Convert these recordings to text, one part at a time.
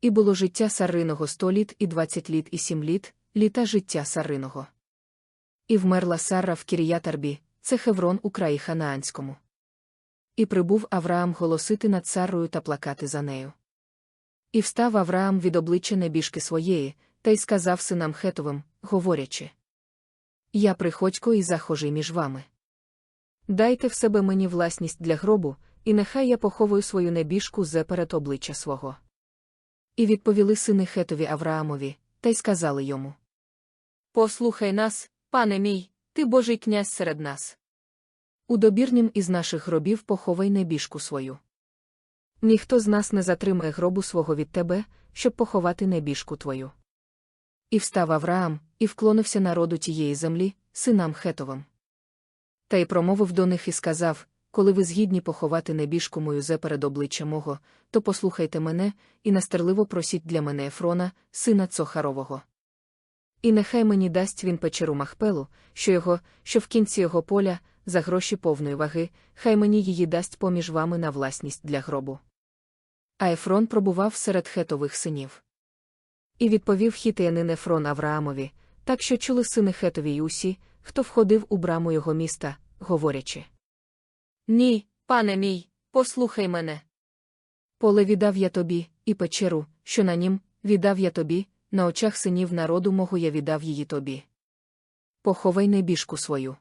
І було життя Сариного сто літ і двадцять літ і сім літ, літа життя Сариного. І вмерла Сара в Кіріятарбі, це Хеврон у краї Ханаанському. І прибув Авраам голосити над Сарою та плакати за нею. І встав Авраам від обличчя небіжки своєї, та й сказав синам Хетовим, говорячи: Я приходько і захожий між вами. Дайте в себе мені власність для гробу, і нехай я поховую свою небіжку зеперед обличчя свого. І відповіли сини Хетові Авраамові, та й сказали йому: Послухай нас, пане мій, ти божий князь серед нас. У добірнім із наших гробів поховай небіжку свою. Ніхто з нас не затримає гробу свого від тебе, щоб поховати небіжку твою. І встав Авраам, і вклонився народу тієї землі, синам Хетовим. Та й промовив до них і сказав: Коли ви згідні поховати небіжку мою зеперед обличчя мого, то послухайте мене, і настирливо просіть для мене Ефрона, сина Цохарового. І нехай мені дасть він печеру Махпелу, що його, що в кінці його поля, за гроші повної ваги, хай мені її дасть поміж вами на власність для гробу. А Ефрон пробував серед хетових синів. І відповів хітеянин Ефрон Авраамові, так що чули сини Хетові й усі, хто входив у браму його міста, говорячи. Ні, пане мій, послухай мене. Поле віддав я тобі, і печеру, що на нім, віддав я тобі, на очах синів народу мого я віддав її тобі. Поховай небіжку свою.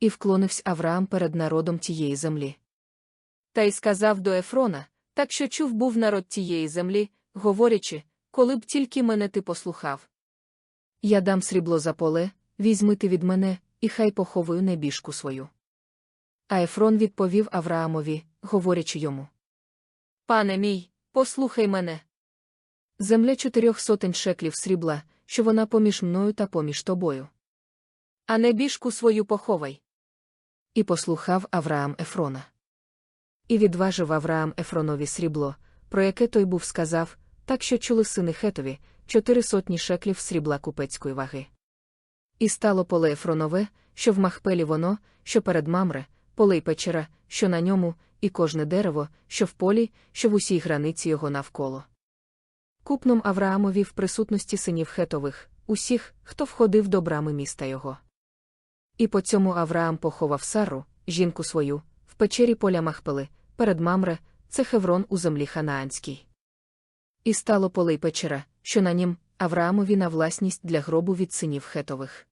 І вклонився Авраам перед народом тієї землі. Та й сказав до Ефрона, так що чув був народ тієї землі, говорячи, коли б тільки мене ти послухав. Я дам срібло за поле, візьми ти від мене, і хай поховую небіжку свою. А Ефрон відповів Авраамові, говорячи йому. Пане мій, послухай мене. Земля чотирьох сотень шеклів срібла, що вона поміж мною та поміж тобою. А небіжку свою поховай. І послухав Авраам Ефрона. І відважив Авраам Ефронові срібло, про яке той був сказав, так що чули сини Хетові, чотири сотні шеклів срібла купецької ваги. І стало поле Ефронове, що в Махпелі воно, що перед мамре, поле й печера, що на ньому, і кожне дерево, що в полі, що в усій границі його навколо. Купном Авраамові в присутності синів Хетових, усіх, хто входив до брами міста його. І по цьому Авраам поховав Сару, жінку свою, в печері поля Махпели, перед мамре, це Хеврон у землі Ханаанській. І стало поле й печера, що на нім, Авраамові на власність для гробу від синів Хетових.